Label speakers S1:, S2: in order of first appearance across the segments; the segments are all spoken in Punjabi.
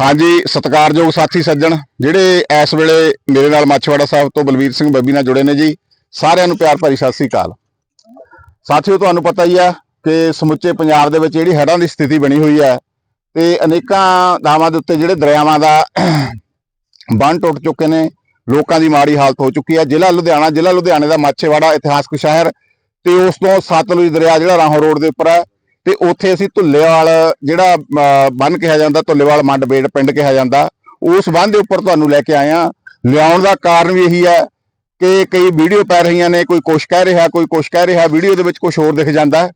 S1: ਹਾਂਜੀ, ਸਤਿਕਾਰਯੋਗ ਸਾਥੀ ਸੱਜਣ, ਜਿਹੜੇ ਇਸ ਵੇਲੇ ਮੇਰੇ ਨਾਲ ਮਾਛਵਾੜਾ ਸਾਹਿਬ ਤੋਂ ਬਲਵੀਰ ਸਿੰਘ ਬੱਬੀ ਨਾਲ ਜੁੜੇ ਨੇ ਜੀ, ਸਾਰਿਆਂ ਨੂੰ ਪਿਆਰ ਭਰੀ ਸਤਿ ਸ੍ਰੀ ਅਕਾਲ। ਸਾਥੀਓ, ਤੁਹਾਨੂੰ ਪਤਾ ਹੀ ਆ ਕਿ ਸਮੁੱਚੇ ਪੰਜਾਬ ਦੇ ਵਿੱਚ ਜਿਹੜੀ ਹੜ੍ਹਾਂ ਦੀ ਸਥਿਤੀ ਬਣੀ ਹੋਈ ਹੈ ਤੇ ਅਨੇਕਾਂ ਥਾਵਾਂ ਦੇ ਉੱਤੇ ਜਿਹੜੇ ਦਰਿਆਵਾਂ ਦਾ ਬੰਨ ਟੁੱਟ ਚੁੱਕੇ ਨੇ, ਲੋਕਾਂ ਦੀ ਮਾੜੀ ਹਾਲਤ ਹੋ ਚੁੱਕੀ ਹੈ। ਜ਼ਿਲ੍ਹਾ ਲੁਧਿਆਣਾ, ਜ਼ਿਲ੍ਹਾ ਲੁਧਿਆਣੇ ਦਾ ਮਾਛੇਵਾੜਾ ਇਤਿਹਾਸਕ ਸ਼ਹਿਰ ਤੇ ਉਸ ਤੋਂ ਸਤਲੁਜ ਦਰਿਆ ਜਿਹੜਾ ਰਾਹੋਂ ਰੋਡ ਦੇ ਉੱਪਰ ਹੈ ਤੇ ਉੱਥੇ ਅਸੀਂ ਧੁੱਲੇਵਾਲ ਜਿਹੜਾ ਅਹ, ਬੰਨ ਕਿਹਾ ਜਾਂਦਾ ਧੁੱਲੇਵਾਲ ਮੰਡ ਬੇੜ ਪਿੰਡ ਕਿਹਾ ਜਾਂਦਾ ਉਸ ਬੰਨ ਦੇ ਉੱਪਰ ਤੁਹਾਨੂੰ ਲੈ ਕੇ ਆਏ ਆ ਲਿਆਉਣ ਦਾ ਕਾਰਨ ਵੀ ਇਹੀ ਹੈ ਕਿ ਕਈ ਵੀਡੀਓ ਪੈ ਰਹੀਆਂ ਨੇ ਕੋਈ ਕੁਛ ਕਹਿ ਰਿਹਾ ਕੋਈ ਕੁਛ ਕਹਿ ਰਿਹਾ ਵੀਡੀਓ ਦੇ ਵਿੱਚ ਕੁਝ ਹੋਰ ਦਿਖ ਜਾਂਦਾ।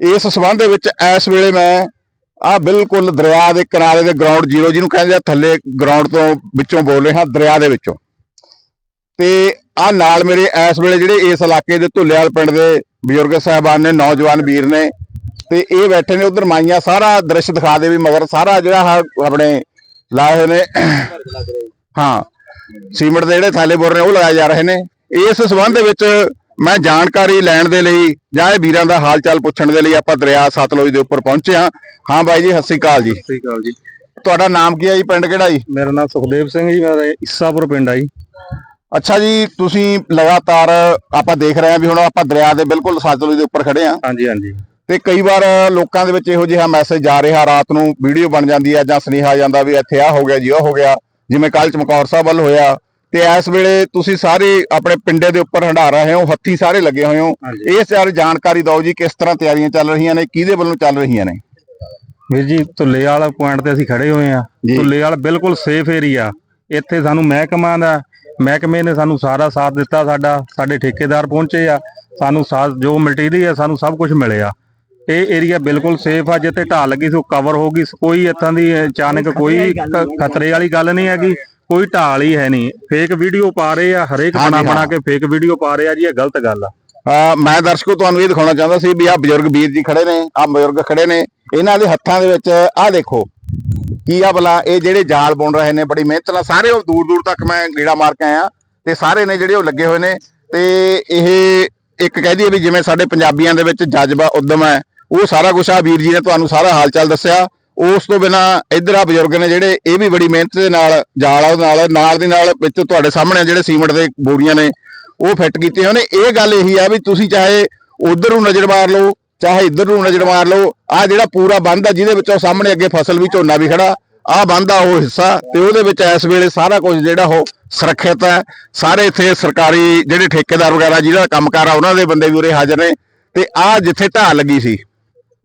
S1: ਇਸ ਸਬੰਧ ਦੇ ਵਿੱਚ ਇਸ ਵੇਲੇ ਮੈਂ ਆ ਬਿਲਕੁਲ ਦਰਿਆ ਦੇ ਕਿਨਾਰੇ ਦੇ ਗਰਾਊਂਡ ਜ਼ੀਰੋ ਜਿਹਨੂੰ ਕਹਿੰਦੇ ਆ ਥੱਲੇ ਗਰਾਊਂਡ ਤੋਂ ਵਿੱਚੋਂ ਬੋਲ ਰਿਹਾ ਦਰਿਆ ਦੇ ਵਿੱਚੋਂ। ਤੇ ਆ ਨਾਲ ਮੇਰੇ ਇਸ ਵੇਲੇ ਜਿਹੜੇ ਇਸ ਇਲਾਕੇ ਦੇ ਧੁੱਲੇਵਾਲ ਪਿੰਡ ਦੇ ਬਜ਼ੁਰਗ ਸਾਹਿਬਾਨ ਨੇ ਨੌਜਵਾਨ ਵੀਰ ਨੇ ਤੇ ਇਹ ਬੈਠੇ ਨੇ ਉਧਰ ਮਾਈਆਂ ਸਾਰਾ ਦ੍ਰਿਸ਼ ਦਿਖਾ ਦੇ ਵੀ ਮਗਰ ਸਾਰਾ ਜਿਹੜਾ ਆਪਣੇ ਲਾਏ ਹੋਏ ਨੇ ਹਾਂ ਸੀਮਿੰਟ ਦੇ ਜਿਹੜੇ ਥੈਲੇ ਬੁਰ ਨੇ ਉਹ ਲਗਾਏ ਜਾ ਰਹੇ ਨੇ। ਇਸ ਸਬੰਧ ਦੇ ਵਿੱਚ ਮੈਂ ਜਾਣਕਾਰੀ ਲੈਣ ਦੇ ਲਈ ਜਾਂ ਇਹ ਵੀਰਾਂ ਦਾ ਹਾਲ ਚਾਲ ਪੁੱਛਣ ਦੇ ਲਈ ਆਪਾਂ ਦਰਿਆ ਸਤਲੁਜ ਦੇ ਉੱਪਰ ਪਹੁੰਚੇ ਹਾਂ। ਹਾਂ ਬਾਈ ਜੀ ਸਤਿ ਸ੍ਰੀ ਅਕਾਲ ਜੀ।
S2: ਸਤਿ ਸ਼੍ਰੀ ਅਕਾਲ ਜੀ।
S1: ਤੁਹਾਡਾ ਨਾਮ ਕੀ ਹੈ ਜੀ ਪਿੰਡ ਕਿਹੜਾ ਜੀ?
S2: ਮੇਰਾ ਨਾਮ ਸੁਖਦੇਵ ਸਿੰਘ ਜੀ ਮੇਰਾ ਇਸਾਪੁਰ ਪਿੰਡ ਆ ਜੀ।
S1: ਅੱਛਾ ਜੀ ਤੁਸੀਂ ਲਗਾਤਾਰ ਆਪਾਂ ਦੇਖ ਰਹੇ ਹਾਂ ਵੀ ਹੁਣ ਆਪਾਂ ਦਰਿਆ ਦੇ ਬਿਲਕੁਲ ਸਤਲੁਜ ਦੇ ਉੱਪਰ ਖੜੇ ਹਾਂ।
S2: ਹਾਂਜੀ ਹਾਂਜੀ।
S1: ਤੇ ਕਈ ਵਾਰ ਲੋਕਾਂ ਦੇ ਵਿੱਚ ਇਹੋ ਜਿਹਾ ਮੈਸੇਜ ਜਾ ਰਿਹਾ ਰਾਤ ਨੂੰ ਵੀਡੀਓ ਬਣ ਜਾਂਦੀ ਹੈ ਜਾਂ ਸੁਨੇਹਾ ਜਾਂਦਾ ਵੀ ਇੱਥੇ ਆ ਹੋ ਗਿਆ ਜੀ ਉਹ ਹੋ ਗਿਆ। ਜਿਵੇਂ ਕੱਲ ਚਮਕੌਰ ਸਾਹਿਬ ਵੱਲ ਹੋਇਆ ਤੇ ਇਸ ਵੇਲੇ ਤੁਸੀਂ ਸਾਰੇ ਆਪਣੇ ਪਿੰਡੇ ਦੇ ਉੱਪਰ ਹੰਡਾ ਰਹੇ ਹੋ ਹੱਥੀ ਸਾਰੇ ਲੱਗੇ ਹੋਏ ਹੋ। ਇਸ ਬਾਰੇ ਜਾਣਕਾਰੀ ਦਿਓ ਜੀ ਕਿਸ ਤਰ੍ਹਾਂ ਤਿਆਰੀਆਂ ਚੱਲ ਰਹੀਆਂ ਨੇ ਕਿਹਦੇ ਵੱਲੋਂ ਚੱਲ ਰਹੀਆਂ ਨੇ?
S2: ਵੀਰ ਜੀ ਧੁੱਲੇ ਵਾਲਾ ਪੁਆਇੰਟ ਤੇ ਅਸੀਂ ਖੜੇ ਹੋਏ ਆ। ਧੁੱਲੇ ਵਾਲਾ ਬਿਲਕੁਲ ਸੇਫ ਏਰੀਆ ਇੱਥੇ ਸਾਨੂੰ ਮਹਿਕਮਾ ਦਾ ਮਹਿਕਮੇ ਨੇ ਸਾਨੂੰ ਸਾਰਾ ਸਾਥ ਦਿੱਤਾ ਸਾਡਾ ਸਾਡੇ ਠੇਕੇਦਾਰ ਪਹੁੰਚੇ ਆ। ਸਾਨੂੰ ਸਾਥ ਜੋ ਮਟੀਰੀਅਲ ਸਾਨੂੰ ਸਭ ਕੁਝ ਮਿਲਿਆ। ਇਹ ਏਰੀਆ ਬਿਲਕੁਲ ਸੇਫ ਆ ਜਿੱਥੇ ਢਾਲ ਲੱਗੀ ਸੀ ਉਹ ਕਵਰ ਹੋ ਗਈ ਕੋਈ ਇੱਥਾਂ ਦੀ ਅਚਾਨਕ ਕੋਈ ਖਤਰੇ ਵਾਲੀ ਗੱਲ ਨਹੀਂ ਹੈਗੀ। ਕੋਈ ਢਾਲ ਹੀ ਹੈ ਨਹੀਂ। ਫੇਕ ਵੀਡੀਓ ਪਾ ਰਹੇ ਆ ਹਰੇਕ ਬਣਾ ਬਣਾ। ਕੇ ਫੇਕ ਵੀਡੀਓ ਪਾ ਰਹੇ ਆ ਜੀ ਇਹ ਗਲਤ ਗੱਲ ਆ।
S1: ਮੈਂ ਦਰਸ਼ਕੋ ਤੁਹਾਨੂੰ ਇਹ ਦਿਖਾਉਣਾ ਚਾਹੁੰਦਾ ਸੀ ਵੀ ਆਹ ਬਜ਼ੁਰਗ ਵੀਰ ਜੀ ਖੜੇ ਨੇ ਆਹ ਬਜ਼ੁਰਗ ਖੜੇ ਨੇ। ਇਹਨਾਂ ਦੇ ਹੱਥਾਂ ਦੇ ਵਿੱਚ ਆਹ ਦੇਖੋ ਕੀ ਆ ਭਲਾ ਇਹ ਜਿਹੜੇ ਜਾਲ ਬੁਣ ਰਹੇ ਨੇ ਬੜੀ ਮਿਹਨਤ ਨਾਲ ਸਾਰੇ ਉਹ ਦੂਰ ਦੂਰ ਤੱਕ ਮੈਂ ਗੇੜਾ ਮਾਰ ਕੇ ਆਇਆ। ਤੇ ਸਾਰੇ ਨੇ ਜਿਹੜੇ ਉਹ ਲੱਗੇ ਹੋਏ ਨੇ ਤੇ ਇਹ ਇੱਕ ਕਹਿ ਦਈਏ ਵੀ ਜਿਵੇਂ ਸਾਡੇ ਪੰਜਾਬੀਆਂ ਦੇ ਵਿੱਚ ਜਜ਼ਬਾ ਉਦਮ ਹੈ ਉਹ ਸਾਰਾ ਕੁਝ ਆ, ਵੀਰ ਜੀ ਨੇ ਤੁਹਾਨੂੰ ਸਾਰਾ ਹਾਲ ਚਾਲ ਦੱਸਿਆ। ਉਸ ਤੋਂ ਬਿਨਾ ਇੱਧਰ ਆ ਬਜ਼ੁਰਗ ਨੇ ਜਿਹੜੇ, ਇਹ ਵੀ ਬੜੀ ਮਿਹਨਤ ਦੇ ਨਾਲ, ਜਾਲ ਆ ਉਹਦੇ ਨਾਲ ਨਾਲ ਦੀ ਨਾਲ ਵਿੱਚ ਤੁਹਾਡੇ ਸਾਹਮਣੇ ਜਿਹੜੇ ਸੀਮਿੰਟ ਦੇ ਬੋਰੀਆਂ ਨੇ, ਉਹ ਫਿੱਟ ਕੀਤੇ ਹੋਏ ਨੇ। ਇਹ ਗੱਲ ਇਹੀ ਆ ਵੀ ਤੁਸੀਂ ਚਾਹੇ ਉਧਰ ਨੂੰ ਨਜ਼ਰ ਮਾਰ ਲਓ, ਚਾਹੇ ਇੱਧਰ ਨੂੰ ਨਜ਼ਰ ਮਾਰ ਲਓ ਆ ਜਿਹੜਾ ਪੂਰਾ ਬੰਦ ਆ, ਜਿਹਦੇ ਵਿੱਚੋਂ ਸਾਹਮਣੇ ਅੱਗੇ ਫਸਲ ਵੀ ਝੋਨਾ ਵੀ ਖੜਾ ਆ ਬੰਦ ਆ ਉਹ ਹਿੱਸਾ, ਤੇ ਉਹਦੇ ਵਿੱਚ ਇਸ ਵੇਲੇ ਸਾਰਾ ਕੁਝ ਜਿਹੜਾ ਉਹ ਸੁਰੱਖਿਅਤ ਹੈ ਸਾਰੇ ਇੱਥੇ ਸਰਕਾਰੀ ਜਿਹੜੇ ਠੇਕੇਦਾਰ ਵਗੈਰਾ ਜਿਹਦਾ ਕੰਮਕਾਰ ਆ, ਉਹਨਾਂ ਦੇ ਬੰਦੇ ਵੀ ਉਰੇ ਹਾਜ਼ਰ ਨੇ। ਤੇ ਆ ਜਿੱਥੇ ਢਾਹ ਲੱਗੀ ਸੀ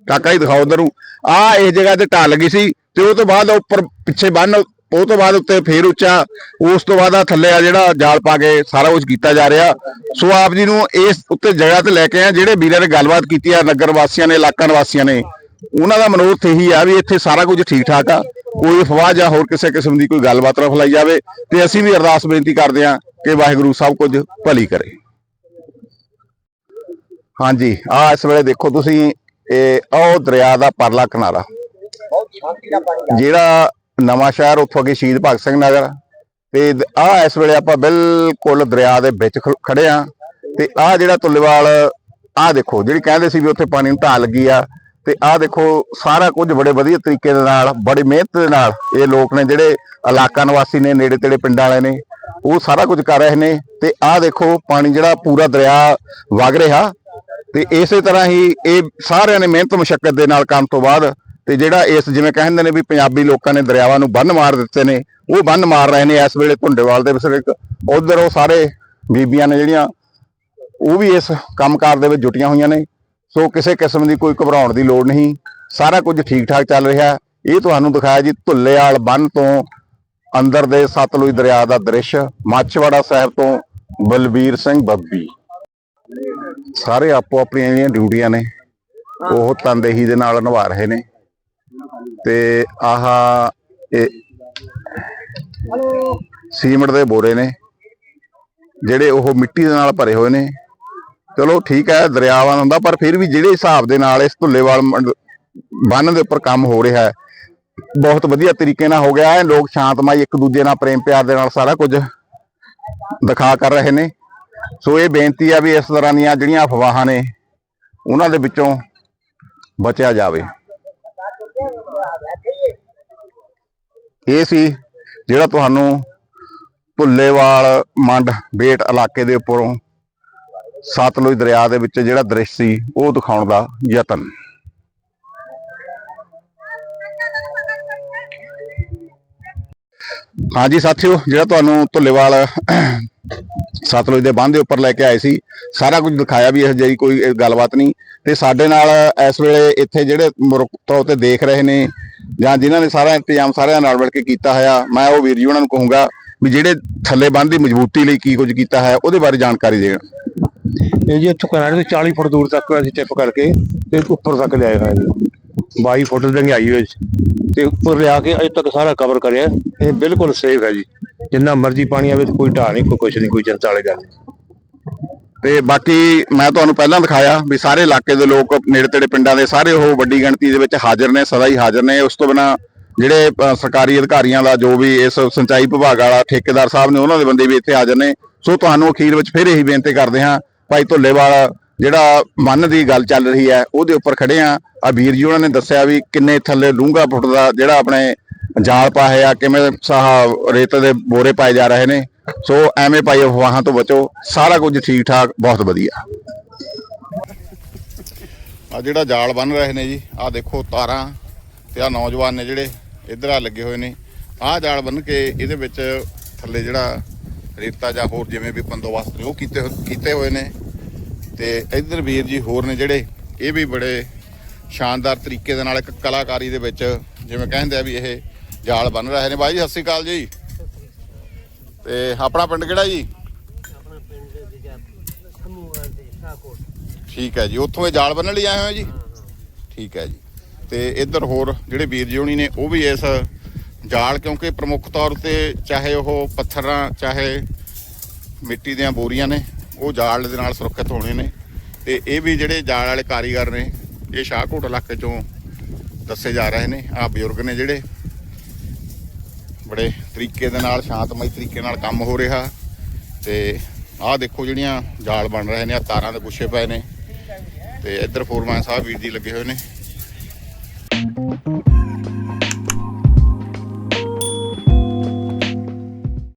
S1: ਕਾਕਾ ਹੀ ਦਿਖਾਓ ਉਧਰ ਨੂੰ ਆ ਇਸ ਜਗ੍ਹਾ ਤੇ ਢਾਹ ਲੱਗੀ ਸੀ ਤੇ ਉਹ ਤੋਂ ਬਾਅਦ ਉੱਪਰ ਪਿੱਛੇ ਬੰਨ, ਉਹ ਤੋਂ ਬਾਅਦ ਉੱਤੇ ਫੇਰ ਉੱਚਾ, ਉਸ ਤੋਂ ਬਾਅਦ ਆ ਥੱਲੇ ਆ ਜਿਹੜਾ ਜਾਲ ਪਾ ਕੇ ਸਾਰਾ ਕੁਝ ਕੀਤਾ ਜਾ ਰਿਹਾ। ਸੋ ਆਪ ਜੀ ਨੂੰ ਇਸ ਉੱਤੇ ਜਗ੍ਹਾ ਤੇ ਲੈ ਕੇ ਆ, ਜਿਹੜੇ ਵੀਰਾਂ ਨੇ ਗੱਲਬਾਤ ਕੀਤੀ ਆ, ਨਗਰ ਵਾਸੀਆਂ ਨੇ, ਇਲਾਕਾ ਨਿਵਾਸੀਆਂ ਨੇ। ਉਹਨਾਂ ਦਾ ਮਨੋਰਥ ਇਹੀ ਆ ਵੀ ਇੱਥੇ ਸਾਰਾ ਕੁਝ ਠੀਕ ਠਾਕ ਆ। ਕੋਈ ਅਫਵਾਹ ਜਾਂ ਹੋਰ ਕਿਸੇ ਕਿਸਮ ਦੀ ਕੋਈ ਗੱਲਬਾਤ ਨਾ ਫੈਲਾਈ ਜਾਵੇ ਤੇ ਅਸੀਂ ਵੀ ਅਰਦਾਸ ਬੇਨਤੀ ਕਰਦੇ ਆ ਕਿ ਵਾਹਿਗੁਰੂ ਸਭ ਕੁਝ ਭਲੀ ਕਰੇ। ਹਾਂਜੀ, ਆ ਇਸ ਵੇਲੇ ਦੇਖੋ ਤੁਸੀਂ ਇਹ ਉਹ ਦਰਿਆ ਦਾ ਪਰਲਾ ਕਿਨਾਰਾ। ਜਿਹੜਾ ਨਵਾਂ ਸ਼ਹਿਰ ਉੱਥੋਂ ਅੱਗੇ ਸ਼ਹੀਦ ਭਗਤ ਸਿੰਘ ਨਗਰ, ਤੇ ਆ ਇਸ ਵੇਲੇ ਆਪਾਂ ਬਿਲਕੁਲ ਦਰਿਆ ਦੇ ਵਿੱਚ ਖੜੇ ਆ, ਤੇ ਆ ਜਿਹੜਾ ਤੁੱਲੇਵਾਲ ਆ ਦੇਖੋ, ਜਿਹੜੀ ਕਹਿੰਦੇ ਸੀ ਵੀ ਉੱਥੇ ਪਾਣੀ ਨੂੰ ਢਾਹ ਲੱਗੀ ਆ, ਤੇ ਆ ਦੇਖੋ ਸਾਰਾ ਕੁਝ ਬੜੇ ਵਧੀਆ ਤਰੀਕੇ ਦੇ ਨਾਲ, ਬੜੀ ਮਿਹਨਤ ਦੇ ਨਾਲ ਇਹ ਲੋਕ ਨੇ ਜਿਹੜੇ ਇਲਾਕਾ ਨਿਵਾਸੀ ਨੇ, ਨੇੜੇ ਤੇੜੇ ਪਿੰਡਾਂ ਵਾਲੇ ਨੇ, ਉਹ ਸਾਰਾ ਕੁਝ ਕਰ ਰਹੇ ਨੇ, ਤੇ ਆ ਦੇਖੋ ਪਾਣੀ ਜਿਹੜਾ ਪੂਰਾ ਦਰਿਆ ਵਗ ਰਿਹਾ ਤੇ ਇਸੇ ਤਰ੍ਹਾਂ ਹੀ ਇਹ ਸਾਰਿਆਂ ਨੇ ਮਿਹਨਤ ਮੁਸ਼ਕਲ ਦੇ ਨਾਲ ਕੰਮ ਤੋਂ ਬਾਅਦ ਤੇ ਜਿਹੜਾ ਇਸ ਜਿਵੇਂ ਕਹਿੰਦੇ ਨੇ ਵੀ ਪੰਜਾਬੀ ਲੋਕਾਂ ਨੇ ਦਰਿਆਵਾਂ ਨੂੰ ਬੰਨ ਮਾਰ ਦਿੱਤੇ ਨੇ, ਉਹ ਬੰਨ ਮਾਰ ਰਹੇ ਨੇ ਇਸ ਵੇਲੇ ਧੁੰਡੇਵਾਲ ਦੇ ਵਿਸਰਿਕ ਉਧਰ ਉਹ ਸਾਰੇ ਬੀਬੀਆਂ ਨੇ ਜਿਹੜੀਆਂ, ਉਹ ਵੀ ਇਸ ਕੰਮਕਾਰ ਦੇ ਵਿੱਚ ਜੁਟੀਆਂ ਹੋਈਆਂ ਨੇ। ਸੋ ਕਿਸੇ ਕਿਸਮ ਦੀ ਕੋਈ ਘਬਰਾਉਣ ਦੀ ਲੋੜ ਨਹੀਂ, ਸਾਰਾ ਕੁਝ ਠੀਕ ਠਾਕ ਚੱਲ ਰਿਹਾ। ਇਹ ਤੁਹਾਨੂੰ ਦਿਖਾਇਆ ਜੀ ਧੁੱਲੇਵਾਲ ਬੰਨ ਤੋਂ ਅੰਦਰ ਦੇ ਸਤਲੁਜ ਦਰਿਆ ਦਾ ਦ੍ਰਿਸ਼, ਮਾਛਵਾੜਾ ਸਾਹਿਬ ਤੋਂ ਬਲਬੀਰ ਸਿੰਘ ਬੱਬੀ। ਸਾਰੇ ਆਪੋ ਆਪਣੀਆਂ ਜਿਹੜੀਆਂ ਡਿਊਟੀਆਂ ਨੇ। ਉਹ ਤਨਦੇਹੀ ਦੇ ਨਾਲ ਨਿਭਾ ਰਹੇ ਨੇ। ਤੇ ਆਹ ਇਹ ਸੀਮਿੰਟ ਦੇ ਬੋਰੇ ਨੇ। ਜਿਹੜੇ ਉਹ ਮਿੱਟੀ ਦੇ ਨਾਲ ਭਰੇ ਹੋਏ ਨੇ। ਚਲੋ ਠੀਕ ਹੈ ਦਰਿਆਵਾਂ ਹੁੰਦਾ, ਪਰ ਫਿਰ ਵੀ ਜਿਹੜੇ ਹਿਸਾਬ ਦੇ ਨਾਲ ਇਸ ਧੁੱਲੇਵਾਲ ਬੰਨ ਦੇ ਉੱਪਰ ਕੰਮ ਹੋ ਰਿਹਾ ਹੈ, ਬਹੁਤ ਵਧੀਆ ਤਰੀਕੇ ਨਾਲ ਹੋ ਗਿਆ ਹੈ। ਲੋਕ ਸ਼ਾਂਤਮਈ ਇੱਕ ਦੂਜੇ ਨਾਲ ਪ੍ਰੇਮ ਪਿਆਰ ਦੇ ਨਾਲ ਸਾਰਾ ਕੁਝ ਦਿਖਾ ਕਰ ਰਹੇ ਨੇ। ਸੋ ਇਹ ਬੇਨਤੀ ਆ ਵੀ ਇਸ ਤਰ੍ਹਾਂ ਦੀਆਂ ਜਿਹੜੀਆਂ ਅਫਵਾਹਾਂ ਨੇ, ਉਹਨਾਂ ਦੇ ਵਿੱਚੋਂ ਬਚਿਆ ਜਾਵੇ। ਇਹ ਸੀ ਜਿਹੜਾ ਤੁਹਾਨੂੰ ਭੁੱਲੇਵਾਲ ਮੰਡ ਬੇਟ ਇਲਾਕੇ ਦੇ ਉੱਪਰੋਂ ਸਤਲੁਜ ਦਰਿਆ ਦੇ ਵਿੱਚ ਜਿਹੜਾ ਦ੍ਰਿਸ਼ ਸੀ, ਉਹ ਦਿਖਾਉਣ ਦਾ ਯਤਨ। ਹਾਂਜੀ ਸਾਥੀਓ, ਜਿਹੜਾ ਤੁਹਾਨੂੰ ਧੁੱਲੇਵਾਲ ਸਤਲੁਜ ਦੇ ਬੰਦ ਦੇ ਉੱਪਰ ਲੈ ਕੇ ਆਏ ਸੀ, ਸਾਰਾ ਕੁਝ ਦਿਖਾਇਆ ਵੀ ਇਹ ਜਿਹੀ ਕੋਈ ਗੱਲਬਾਤ ਨਹੀਂ। ਤੇ ਸਾਡੇ ਨਾਲ ਇਸ ਵੇਲੇ ਇੱਥੇ ਜਿਹੜੇ ਤੌਰ ਤੇ ਦੇਖ ਰਹੇ ਨੇ, ਜਾਂ ਜਿਨ੍ਹਾਂ ਨੇ ਸਾਰਾ ਇੰਤਜ਼ਾਮ ਸਾਰਿਆਂ ਨਾਲ ਮਿਲ ਕੇ ਕੀਤਾ ਹੋਇਆ, ਮੈਂ ਉਹ ਵੀਰ ਜੀ ਉਹਨਾਂ ਨੂੰ ਕਹੂੰਗਾ ਵੀ ਜਿਹੜੇ ਥੱਲੇ ਬੰਦ ਦੀ ਮਜ਼ਬੂਤੀ ਲਈ ਕੀ ਕੁਝ ਕੀਤਾ ਹੈ ਉਹਦੇ ਬਾਰੇ ਜਾਣਕਾਰੀ ਦੇਣ।
S3: ਇਹ ਜੀ ਇੱਥੋਂ ਕਿਨਾਰੇ ਤੋਂ 40 ਫੁੱਟ ਦੂਰ ਤੱਕ ਅਸੀਂ ਟਿਪ ਕਰਕੇ ਤੇ ਉੱਪਰ ਤੱਕ ਲਿਆਏ ਹੋਏ ਜੀ 22 ਫੁੱਟ ਡੰਗਾਈ ਹੋਈ ਤੇ ਉੱਪਰ ਲਿਆ ਕੇ ਅਜੇ ਤੱਕ ਸਾਰਾ ਕਵਰ ਕਰਿਆ। ਇਹ ਬਿਲਕੁਲ ਸੇਫ ਹੈ ਜੀ। ਜਿੰਨਾ ਮਰਜ਼ੀ ਪਾਣੀ ਆਵੇ ਕੋਈ ਢਾਹ ਨਹੀਂ, ਕੋਈ ਕੁਛ ਨਹੀਂ, ਕੋਈ ਚਿੰਤਾ ਵਾਲੀ ਗੱਲ ਨਹੀਂ।
S1: ਤੇ ਬਾਕੀ ਮੈਂ ਤੁਹਾਨੂੰ ਪਹਿਲਾਂ ਦਿਖਾਇਆ ਵੀ ਸਾਰੇ ਇਲਾਕੇ ਦੇ ਲੋਕ ਨੇੜੇ ਤੇੜੇ ਪਿੰਡਾਂ ਦੇ ਸਾਰੇ ਉਹ ਵੱਡੀ ਗਿਣਤੀ ਦੇ ਵਿੱਚ ਹਾਜ਼ਰ ਨੇ, ਸਦਾ ਹੀ ਹਾਜ਼ਰ ਨੇ। ਉਸ ਤੋਂ ਬਿਨਾ ਜਿਹੜੇ ਸਰਕਾਰੀ ਅਧਿਕਾਰੀਆਂ ਦਾ ਜੋ ਵੀ ਇਸ ਸਿੰਚਾਈ ਵਿਭਾਗ ਵਾਲਾ ਠੇਕੇਦਾਰ ਸਾਹਿਬ ਨੇ, ਉਹਨਾਂ ਦੇ ਬੰਦੇ ਵੀ ਇੱਥੇ ਹਾਜ਼ਰ ਨੇ। ਸੋ ਤੁਹਾਨੂੰ ਅਖੀਰ ਵਿੱਚ ਫਿਰ ਇਹੀ ਬੇਨਤੀ ਕਰਦੇ ਹਾਂ, ਭਾਈ ਢੁੱਲੇਵਾਲ ਜਿਹੜਾ ਮਨ ਦੀ ਗੱਲ ਚੱਲ ਰਹੀ ਹੈ, ਉਹਦੇ ਉੱਪਰ ਖੜੇ ਆ ਆ ਵੀਰ ਜੀ, ਉਹਨਾਂ ਨੇ ਦੱਸਿਆ ਵੀ ਕਿੰਨੇ ਥੱਲੇ ਡੂੰਘਾ ਫੁੱਟਦਾ ਜਿਹੜਾ ਆਪਣੇ ਜਾਲ ਪਾਏ ਆ ਕਿਵੇਂ ਸਾਹ ਰੇਤ ਦੇ ਬੋਰੇ ਪਾਏ ਜਾ ਰਹੇ ਨੇ। ਸੋ ਐਵੇਂ ਭਾਈ ਅਫਵਾਹਾਂ ਤੋਂ ਬਚੋ। ਸਾਰਾ ਕੁਝ ਠੀਕ ਠਾਕ ਬਹੁਤ ਵਧੀਆ। ਆ ਜਿਹੜਾ ਜਾਲ ਬੰਨ ਰਹੇ ਨੇ ਜੀ, ਆ ਦੇਖੋ ਤਾਰਾਂ ਤੇ ਆ ਨੌਜਵਾਨ ਨੇ ਜਿਹੜੇ ਇਧਰ ਆ ਲੱਗੇ ਹੋਏ ਨੇ। ਆਹ ਜਾਲ ਬੰਨ ਕੇ ਇਹਦੇ ਵਿੱਚ ਥੱਲੇ ਜਿਹੜਾ ਰੇਤਾ ਜਾਂ ਹੋਰ ਜਿਵੇਂ ਵੀ ਬੰਦੋਬਸਤ ਨੇ, ਉਹ ਕੀਤੇ ਹੋ- ਕੀਤੇ ਹੋਏ ਨੇ। ਤੇ ਇਧਰ ਵੀਰ ਜੀ ਹੋਰ ਨੇ ਜਿਹੜੇ ਇਹ ਵੀ ਬੜੇ ਸ਼ਾਨਦਾਰ ਤਰੀਕੇ ਦੇ ਨਾਲ ਇੱਕ ਕਲਾਕਾਰੀ ਦੇ ਵਿੱਚ ਜਿਵੇਂ ਕਹਿੰਦੇ ਆ ਵੀ ਇਹ ਜਾਲ ਬੰਨ ਰਹੇ ਨੇ। ਬਾਈ ਜੀ ਸਤਿ ਸ਼੍ਰੀ ਅਕਾਲ ਜੀ। ਤੇ ਆਪਣਾ ਪਿੰਡ ਕਿਹੜਾ ਜੀ?
S4: ਆਪਣਾ ਪਿੰਡ
S1: ਠੀਕ ਹੈ ਜੀ ਉੱਥੋਂ ਇਹ ਜਾਲ ਬੰਨਣ ਲਈ ਆਏ ਹੋਏ ਜੀ? ਠੀਕ ਹੈ ਜੀ। ਤੇ ਇੱਧਰ ਹੋਰ ਜਿਹੜੇ ਵੀਰ ਜੀ ਹੋਣੀ ਨੇ ਉਹ ਵੀ ਇਸ ਜਾਲ ਕਿਉਂਕਿ ਪ੍ਰਮੁੱਖ ਤੌਰ ਤੇ ਚਾਹੇ ਉਹ ਪੱਥਰਾਂ ਚਾਹੇ ਮਿੱਟੀ ਦੀਆਂ ਬੋਰੀਆਂ ਨੇ ਉਹ ਜਾਲ ਦੇ ਨਾਲ ਸੁਰੱਖਿਅਤ ਹੋਣੇ ਨੇ। ਤੇ ਇਹ ਵੀ ਜਿਹੜੇ ਜਾਲ ਵਾਲੇ ਕਾਰੀਗਰ ਨੇ, ਇਹ ਸ਼ਾਹਕੋਟ ਇਲਾਕੇ ਚੋਂ ਦੱਸੇ ਜਾ ਰਹੇ ਨੇ। ਆ ਬਜ਼ੁਰਗ ਨੇ ਜਿਹੜੇ ਬੜੇ ਤਰੀਕੇ ਦੇ ਨਾਲ, ਸ਼ਾਂਤਮਈ ਤਰੀਕੇ ਨਾਲ ਕੰਮ ਹੋ ਰਿਹਾ। ਤੇ ਆਹ ਦੇਖੋ ਜਿਹੜੀਆਂ ਜਾਲ ਬਣ ਰਹੇ ਨੇ ਆ ਤਾਰਾਂ ਦੇ ਗੁੱਛੇ ਪਏ ਨੇ। ਤੇ ਇੱਧਰ ਫੋਰਮੈਨ ਸਾਹਿਬ ਵੀਰ ਜੀ ਲੱਗੇ ਹੋਏ ਨੇ।